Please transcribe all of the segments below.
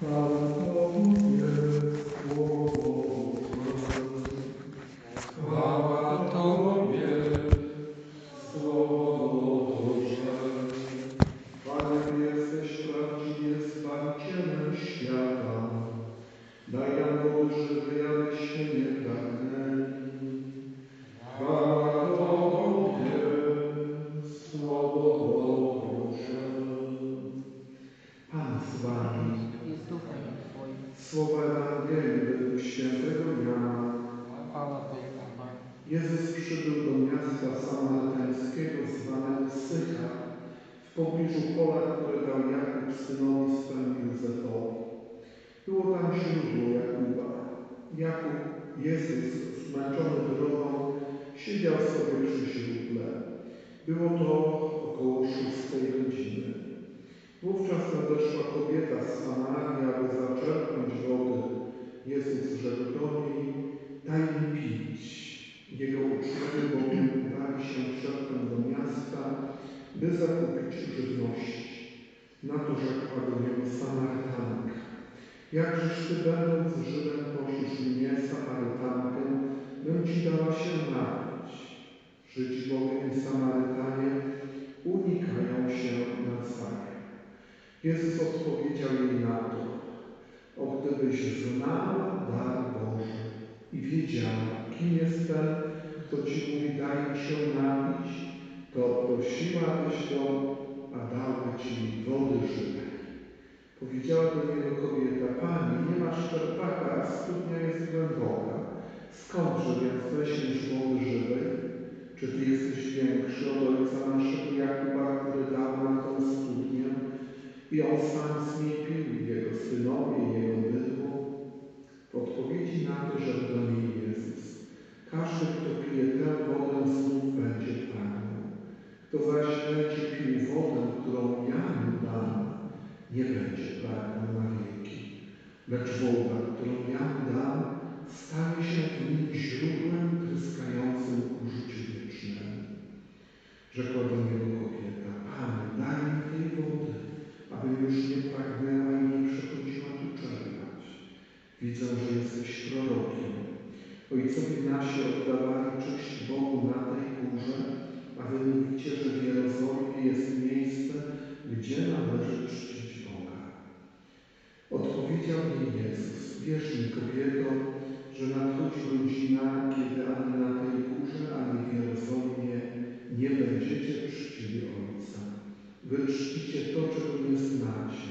Bravo. W pobliżu pola, które dał Jakub synowi swemu Józefowi. Było tam źródło Jakuba. Jakub, Jezus, zmęczony drogą, siedział sobie przy źródle. Było to około szóstej godziny. Wówczas nadeszła kobieta z Samarii, aby zaczerpnąć wody. Jezus rzekł do niej, daj mi pić. Jego uczniowie bowiem udali się przedtem do miasta, by zakupić żywność. Na to rzekła do niego Samarytanka. Jakżeż ty będąc Żydem prosisz mnie, Samarytankę, bym ci dała się napić. Żydzi bowiem Samarytanie unikają się nawzajem. Jezus odpowiedział jej na to, o gdybyś znała dar Boży i wiedziała, kim jest ten, kto ci mówi, daj się napić, to prosiłabyś go, a dałby ci wody żywej. Powiedziała do niego kobieta, Pani, nie masz czerpaka, a studnia jest głęboka. Skądże więc weźmiesz wody żywej? Czy Ty jesteś większy od ojca naszego Jakuba, który dał nam tą studnię i on sam z niej pił, jego synowie, jego bydło? W odpowiedzi na to, rzekł do niej Jezus, każdy, kto pije tę wodę, znów będzie pragnął. Kto zaś będzie pił wodę, którą ja mu dam, nie będzie pragnął na wieki. Lecz woda, którą ja mu dam, stanie się w nim źródłem tryskającym ku życiu wiecznemu. Rzekła do niego kobieta, Panie, daj mi tej wody, abym już nie pragnęła i nie przechodziła tu czerpać. Widzę, że jesteś prorokiem. Ojcowie nasi oddawali cześć Bogu na tej górze, a wy mówicie, że w Jerozolimie jest miejsce, gdzie należy czcić Boga. Odpowiedział jej Jezus, wierz mi kobieto, że nadchodzi godzina, kiedy ani na tej górze, ani w Jerozolimie nie będziecie czcili Ojca. Wy czcicie to, czego nie znacie.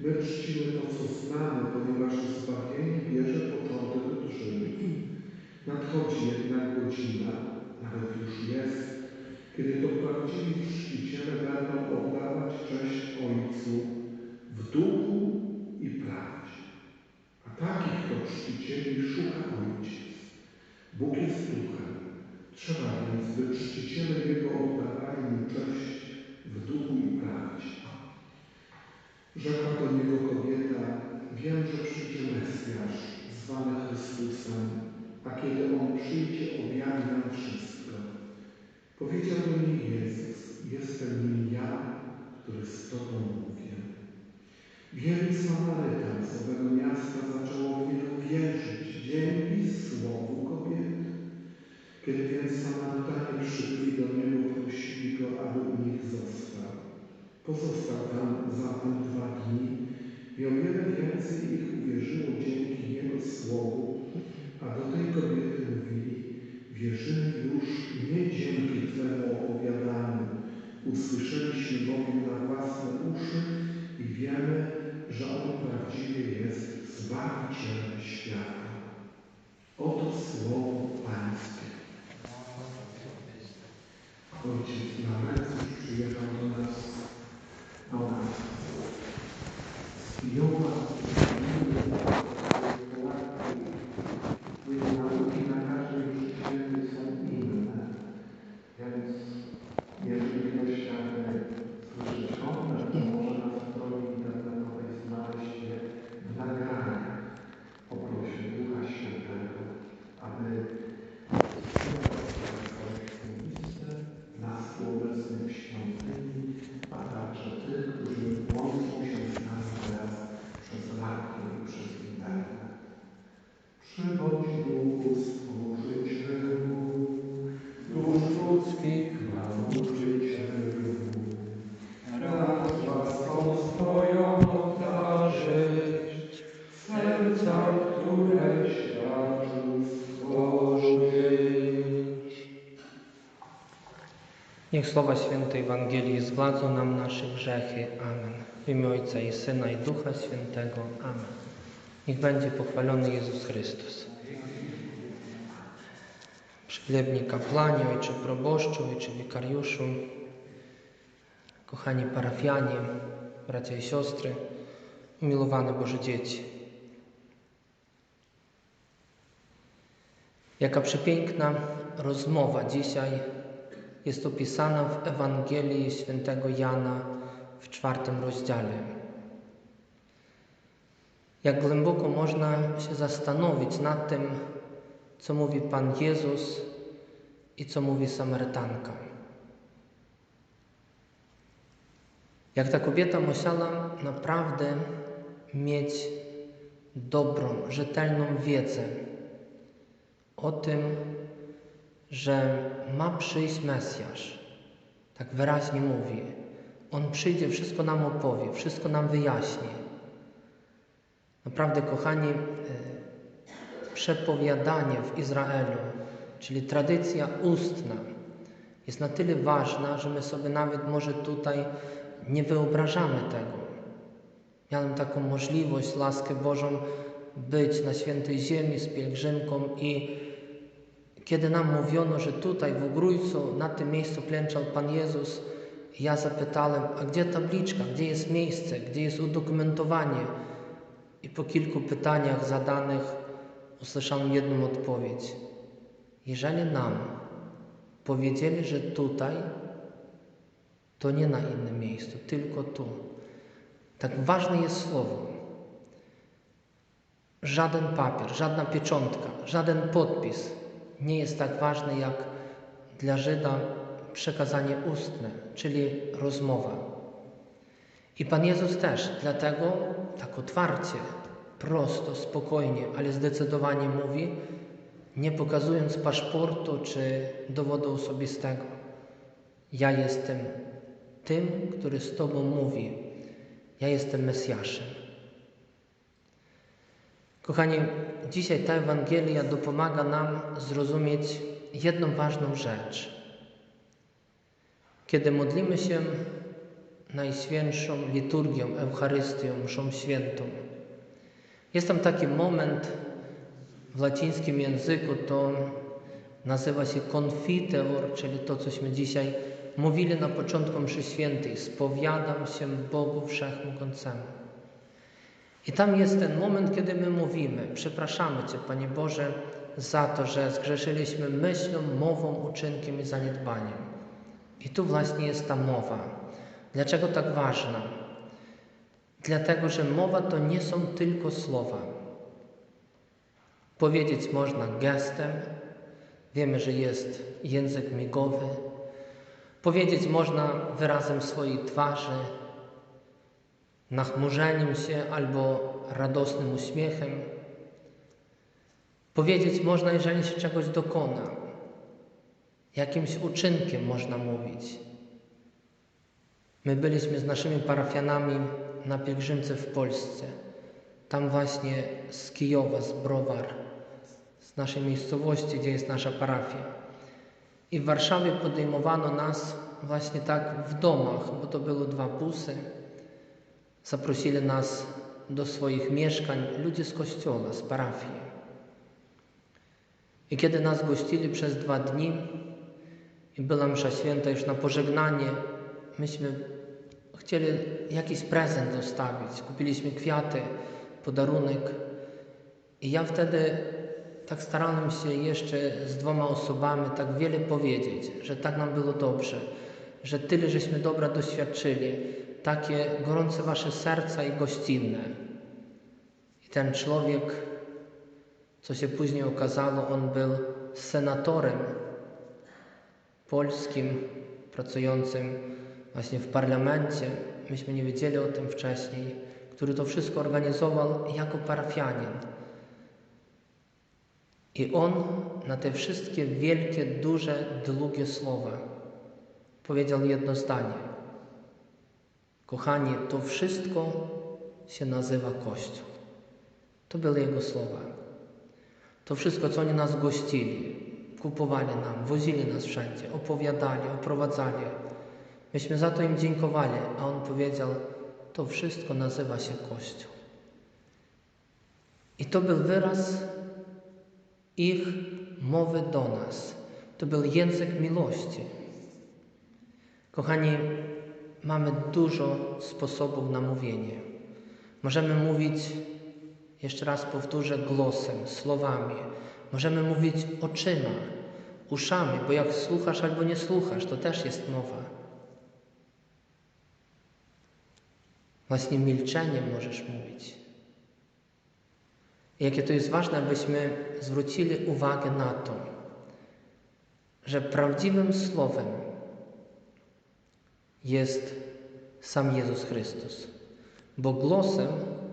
My czcimy to, co znamy, ponieważ zbawienie bierze początek od żywych. Nadchodzi jednak godzina, nawet już jest, kiedy to prawdziwi czciciele będą oddawać cześć Ojcu w duchu i prawdzie. A takich to czcicieli szuka Ojciec. Bóg jest duchem. Trzeba więc, by czciciele Jego oddawali Niech słowa świętej Ewangelii zgładzą nam nasze grzechy. Amen. W imię Ojca i Syna i Ducha Świętego. Amen. Niech będzie pochwalony Jezus Chrystus. Przyglebni kapłani, Ojcze proboszczu, Ojcze wikariuszu, kochani parafianie, bracia i siostry, umilowane Boże dzieci. Jaka przepiękna rozmowa dzisiaj jest opisana w Ewangelii świętego Jana w czwartym rozdziale. Jak głęboko można się zastanowić nad tym, co mówi Pan Jezus i co mówi Samarytanka. Jak ta kobieta musiała naprawdę mieć dobrą, rzetelną wiedzę o tym, że ma przyjść Mesjasz. Tak wyraźnie mówi. On przyjdzie, wszystko nam opowie, wszystko nam wyjaśni. Naprawdę, kochani, e, przepowiadanie w Izraelu, czyli tradycja ustna, jest na tyle ważna, że my sobie nawet może tutaj nie wyobrażamy tego. Miałem taką możliwość, laskę Bożą, być na świętej ziemi z pielgrzymką i kiedy nam mówiono, że tutaj w Ugrójcu, na tym miejscu klęczał Pan Jezus, ja zapytałem, a gdzie tabliczka, gdzie jest miejsce, gdzie jest udokumentowanie? I po kilku pytaniach zadanych usłyszałem jedną odpowiedź. Jeżeli nam powiedzieli, że tutaj, to nie na innym miejscu, tylko tu. Tak ważne jest słowo. Żaden papier, żadna pieczątka, żaden podpis nie jest tak ważny jak dla Żyda przekazanie ustne, czyli rozmowa. I Pan Jezus też dlatego tak otwarcie, prosto, spokojnie, ale zdecydowanie mówi, nie pokazując paszportu czy dowodu osobistego. Ja jestem tym, który z Tobą mówi. Ja jestem Mesjaszem. Kochani, dzisiaj ta Ewangelia dopomaga nam zrozumieć jedną ważną rzecz. Kiedy modlimy się Najświętszą liturgią, Eucharystią, mszą świętą, jest tam taki moment w łacińskim języku, to nazywa się confiteor, czyli to, cośmy dzisiaj mówili na początku mszy świętej. Spowiadam się Bogu Wszechmogącemu. I tam jest ten moment, kiedy my mówimy: Przepraszamy Cię, Panie Boże, za to, że zgrzeszyliśmy myślą, mową, uczynkiem i zaniedbaniem. I tu właśnie jest ta mowa. Dlaczego tak ważna? Dlatego, że mowa to nie są tylko słowa. Powiedzieć można gestem, wiemy, że jest język migowy. Powiedzieć można wyrazem swojej twarzy, nachmurzeniem się albo radosnym uśmiechem. Powiedzieć można, jeżeli się czegoś dokona. Jakimś uczynkiem można mówić. My byliśmy z naszymi parafianami na pielgrzymce w Polsce. Tam właśnie z Kijowa, z Browar, z naszej miejscowości, gdzie jest nasza parafia. I w Warszawie podejmowano nas właśnie tak w domach, bo to były dwa busy. Zaprosili nas do swoich mieszkań ludzie z kościoła, z parafii. I kiedy nas gościli przez dwa dni i była msza święta już na pożegnanie, myśmy chcieli jakiś prezent zostawić. Kupiliśmy kwiaty, podarunek. I ja wtedy tak starałem się jeszcze z dwoma osobami tak wiele powiedzieć, że tak nam było dobrze, że tyle żeśmy dobra doświadczyli, takie gorące wasze serca i gościnne. I ten człowiek, co się później okazało, on był senatorem polskim, pracującym właśnie w parlamencie. Myśmy nie wiedzieli o tym wcześniej, który to wszystko organizował jako parafianin. I on na te wszystkie wielkie, duże, długie słowa powiedział jedno zdanie. Kochani, to wszystko się nazywa Kościół. To były jego słowa. To wszystko, co oni nas gościli, kupowali nam, wozili nas wszędzie, opowiadali, oprowadzali. Myśmy za to im dziękowali, a on powiedział: To wszystko nazywa się Kościół. I to był wyraz ich mowy do nas. To był język miłości. Kochani, mamy dużo sposobów na mówienie. Możemy mówić, jeszcze raz powtórzę, głosem, słowami. Możemy mówić oczyma, uszami, bo jak słuchasz albo nie słuchasz, to też jest mowa. Właśnie milczeniem możesz mówić. I jakie to jest ważne, abyśmy zwrócili uwagę na to, że prawdziwym słowem jest sam Jezus Chrystus, bo głosem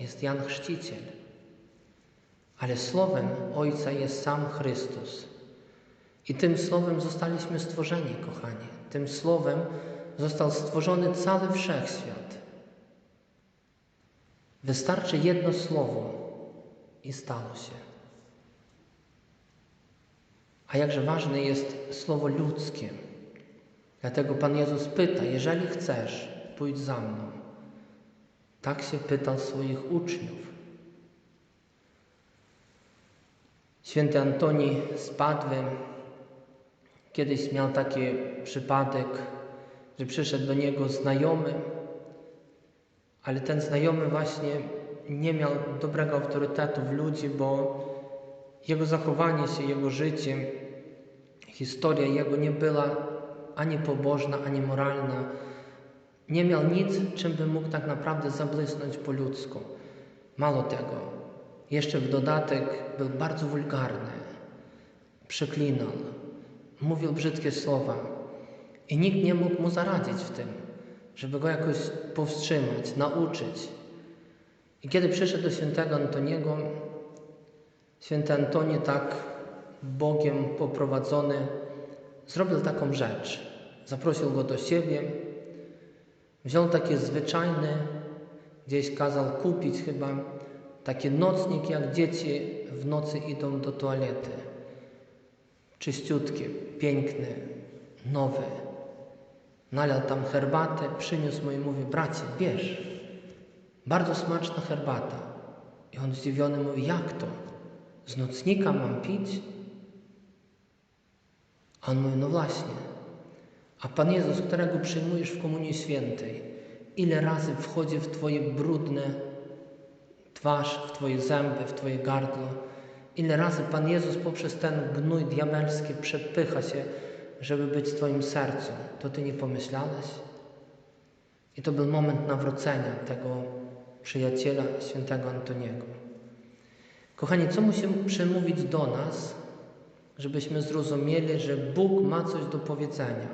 jest Jan Chrzciciel, ale słowem Ojca jest sam Chrystus. I tym słowem zostaliśmy stworzeni, kochani. Tym słowem został stworzony cały wszechświat. Wystarczy jedno słowo i stało się. A jakże ważne jest słowo ludzkie. Dlatego Pan Jezus pyta: Jeżeli chcesz, pójdź za mną. Tak się pytał swoich uczniów. Święty Antoni z Padwy kiedyś miał taki przypadek, że przyszedł do niego znajomy, ale ten znajomy właśnie nie miał dobrego autorytetu w ludzi, bo jego zachowanie się, jego życie, historia jego nie była ani pobożna, ani moralna. Nie miał nic, czym by mógł tak naprawdę zabłysnąć po ludzku. Mało tego, jeszcze w dodatek był bardzo wulgarny, przeklinał, mówił brzydkie słowa i nikt nie mógł mu zaradzić w tym, żeby go jakoś powstrzymać, nauczyć. I kiedy przyszedł do świętego Antoniego, święty Antoni tak Bogiem poprowadzony zrobił taką rzecz. Zaprosił go do siebie, wziął takie zwyczajne, gdzieś kazał kupić chyba taki nocnik, jak dzieci w nocy idą do toalety. Czyściutkie, piękne, nowe. Nalał tam herbatę, przyniósł mu i mówi, bracie, bierz. Bardzo smaczna herbata. I on zdziwiony mówi, jak to? Z nocnika mam pić? On mówi, no właśnie. A Pan Jezus, którego przyjmujesz w Komunii Świętej, ile razy wchodzi w Twoje brudne twarz, w Twoje zęby, w Twoje gardło, ile razy Pan Jezus poprzez ten gnój diabelski przepycha się, żeby być w Twoim sercu, to Ty nie pomyślałeś? I to był moment nawrócenia tego przyjaciela świętego Antoniego. Kochani, co musimy przemówić do nas, żebyśmy zrozumieli, że Bóg ma coś do powiedzenia,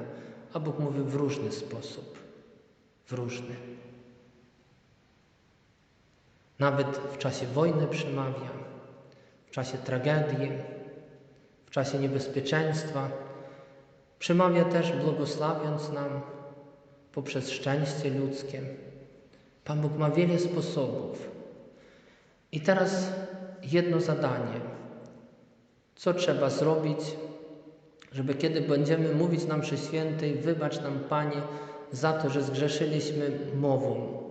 a Bóg mówi w różny sposób. W różny. Nawet w czasie wojny przemawia, w czasie tragedii, w czasie niebezpieczeństwa. Przemawia też błogosławiąc nam poprzez szczęście ludzkie. Pan Bóg ma wiele sposobów. I teraz jedno zadanie. Co trzeba zrobić, żeby kiedy będziemy mówić nam przy świętej, wybacz nam Panie za to, że zgrzeszyliśmy mową.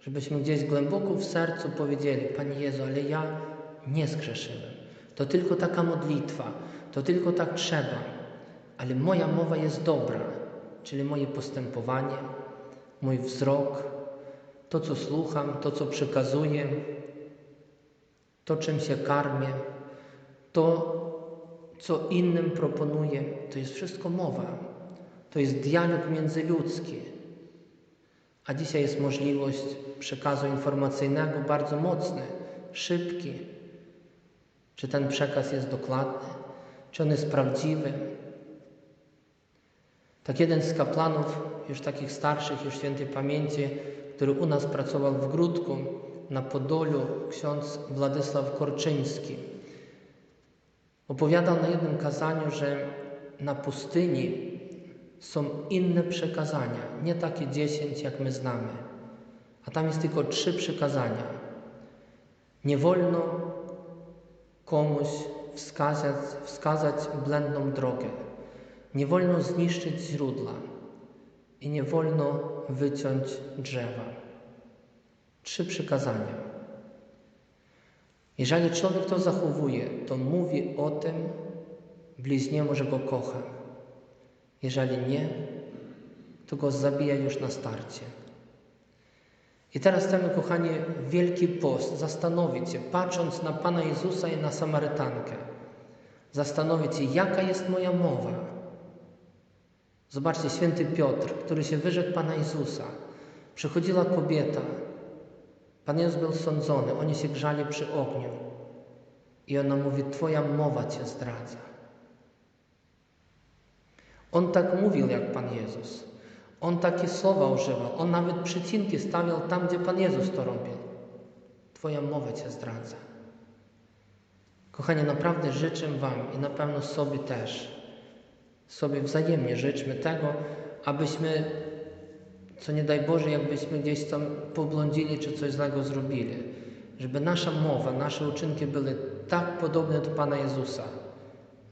Żebyśmy gdzieś głęboko w sercu powiedzieli, Panie Jezu, ale ja nie zgrzeszyłem. To tylko taka modlitwa, to tylko tak trzeba, ale moja mowa jest dobra, czyli moje postępowanie, mój wzrok, to co słucham, to co przekazuję, to czym się karmię, to co innym proponuję, to jest wszystko mowa. To jest dialog międzyludzki. A dzisiaj jest możliwość przekazu informacyjnego bardzo mocny, szybki. Czy ten przekaz jest dokładny? Czy on jest prawdziwy? Tak jeden z kaplanów, już takich starszych, już świętej pamięci, który u nas pracował w Grudku na Podolu, ksiądz Władysław Korczyński, opowiadał na jednym kazaniu, że na pustyni są inne przekazania, nie takie dziesięć, jak my znamy. A tam jest tylko trzy przykazania. Nie wolno komuś wskazać, wskazać błędną drogę. Nie wolno zniszczyć źródła i nie wolno wyciąć drzewa. Trzy przykazania. Jeżeli człowiek to zachowuje, to mówi o tym bliźniemu, że go kocha. Jeżeli nie, to go zabija już na starcie. I teraz chcemy, kochani, wielki post, zastanowić się, patrząc na Pana Jezusa i na Samarytankę, zastanowić się, jaka jest moja mowa. Zobaczcie, święty Piotr, który się wyrzekł Pana Jezusa. Przychodziła kobieta, Pan Jezus był sądzony, oni się grzali przy ogniu. I ona mówi, Twoja mowa Cię zdradza. On tak mówił jak Pan Jezus. On takie słowa używał. On nawet przycinki stawiał tam, gdzie Pan Jezus to robił. Twoja mowa Cię zdradza. Kochani, naprawdę życzę Wam i na pewno sobie też, sobie wzajemnie życzmy tego, abyśmy, co nie daj Boże, jakbyśmy gdzieś tam poblądzili czy coś złego zrobili, żeby nasza mowa, nasze uczynki były tak podobne do Pana Jezusa,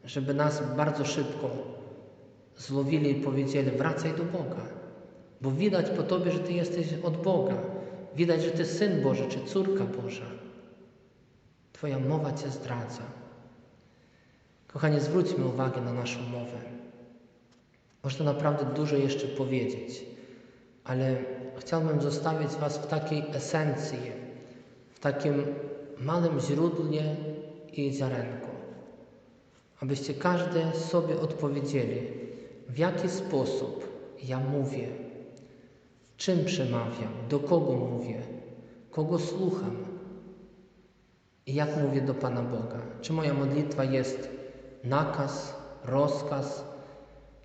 żeby nas bardzo szybko złowili i powiedzieli: wracaj do Boga, bo widać po Tobie, że Ty jesteś od Boga. Widać, że Ty Syn Boży czy córka Boża. Twoja mowa Cię zdradza. Kochani, zwróćmy uwagę na naszą mowę. Można naprawdę dużo jeszcze powiedzieć, ale chciałbym zostawić Was w takiej esencji, w takim małym źródle i ziarenku, abyście każdy sobie odpowiedzieli, w jaki sposób ja mówię, czym przemawiam, do kogo mówię, kogo słucham i jak mówię do Pana Boga. Czy moja modlitwa jest nakaz, rozkaz,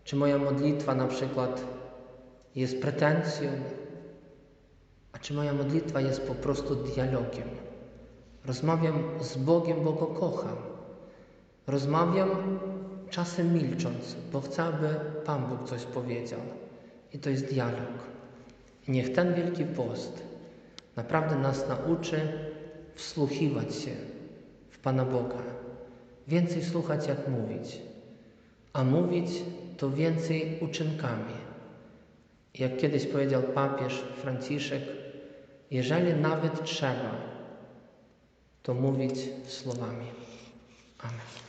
czy moja modlitwa na przykład jest pretensją, a czy moja modlitwa jest po prostu dialogiem. Rozmawiam z Bogiem, bo Go kocham. Rozmawiam czasem milcząc, bo chcę, aby Pan Bóg coś powiedział. I to jest dialog. I niech ten Wielki Post naprawdę nas nauczy wsłuchiwać się w Pana Boga. Więcej słuchać, jak mówić. A mówić to więcej uczynkami. Jak kiedyś powiedział papież Franciszek, jeżeli nawet trzeba, to mówić słowami. Amen.